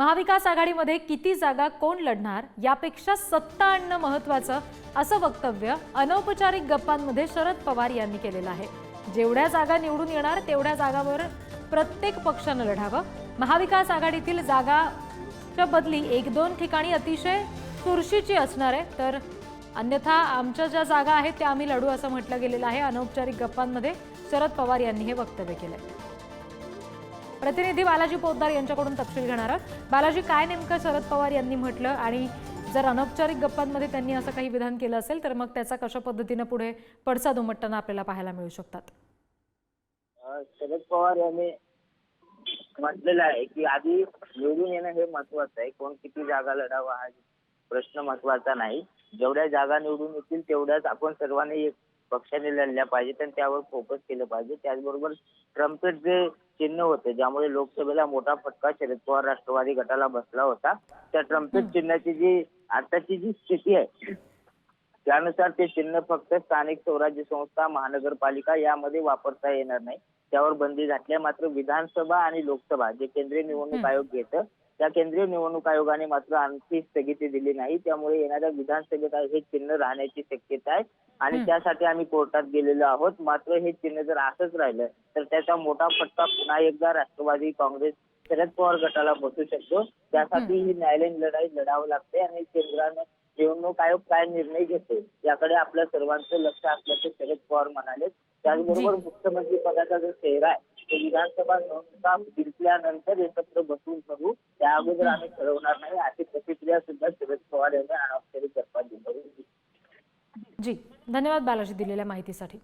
महाविकास आघाडीमध्ये किती जागा कोण लढणार यापेक्षा सत्ता आणणं महत्वाचं असं वक्तव्य अनौपचारिक गप्पांमध्ये शरद पवार यांनी केलेलं आहे. जेवढ्या जागा निवडून येणार तेवढ्या जागावर प्रत्येक पक्षानं लढावं. महाविकास आघाडीतील जागाच्या बदली एक दोन ठिकाणी अतिशय चुरशीची असणार आहे. तर अन्यथा आमच्या ज्या जागा आहेत त्या आम्ही लढू असं म्हटलं गेलेलं आहे. अनौपचारिक गप्पांमध्ये शरद पवार यांनी हे वक्तव्य केलं प्रतिनिधी बालाजी पोद्दार यांच्याकडून तपशील घेणार आहोत. बालाजी काय नेमकं शरद पवार यांनी म्हटलं? आणि जर अनौपचारिक गप्पांमध्ये त्यांनी असं काही विधान केलं असेल तर मग त्याचा कशा पद्धतीनं पुढे पडसाद उमटताना आपल्याला पाहायला मिळू शकतात? शरद पवार यांनी म्हटलेलं आहे की आधी निवडून येणं हे महत्वाचं आहे. कोण किती जागा लढावा हा प्रश्न महत्त्वाचा नाही. जेवढ्या जागा निवडून येतील तेवढ्याच आपण सर्वांनी एक पक्षाने लढल्या पाहिजेत आणि त्यावर फोकस केलं पाहिजे. त्याचबरोबर ट्रम्पचे जे चिन्ह होते. ज्यामुळे लोकसभेला मोठा फटका शरद पवार राष्ट्रवादी गटाला बसला होता. त्या ट्रम्पेट चिन्हाची जी आताची जी स्थिती आहे त्यानुसार ते चिन्ह फक्त स्थानिक स्वराज्य संस्था महानगरपालिका यामध्ये वापरता येणार नाही. त्यावर बंदी घातली. मात्र विधानसभा आणि लोकसभा जे केंद्रीय निवडणूक आयोग घेतं त्या केंद्रीय निवडणूक आयोगाने मात्र आणखी स्थगिती दिली नाही. त्यामुळे येणाऱ्या विधानसभेत हे चिन्ह राहण्याची शक्यता आहे. आणि. त्यासाठी आम्ही कोर्टात गेलेलो आहोत. मात्र हे चिन्ह जर असंच राहिलं तर त्याचा मोठा फटका पुन्हा एकदा राष्ट्रवादी काँग्रेस शरद पवार गटाला बसू शकतो. त्यासाठी ही न्यायालयीन लढाई लढावं लागते आणि केंद्रानं निवडणूक आयोग काय निर्णय घेते याकडे आपल्या सर्वांचं लक्ष असल्याचं शरद पवार म्हणाले. त्याचबरोबर मुख्यमंत्री पदाचा जो चेहरा आहे विधानसभा निवडणुका जिंकल्यानंतर एकत्र बसून करू. त्या अगोदर आम्ही ठरवणार नाही. अशी प्रतिक्रिया सुद्धा शरद पवार यांनी अनौपचारिक गप्पा दिली जी धन्यवाद बालाजी दिलेल्या माहितीसाठी.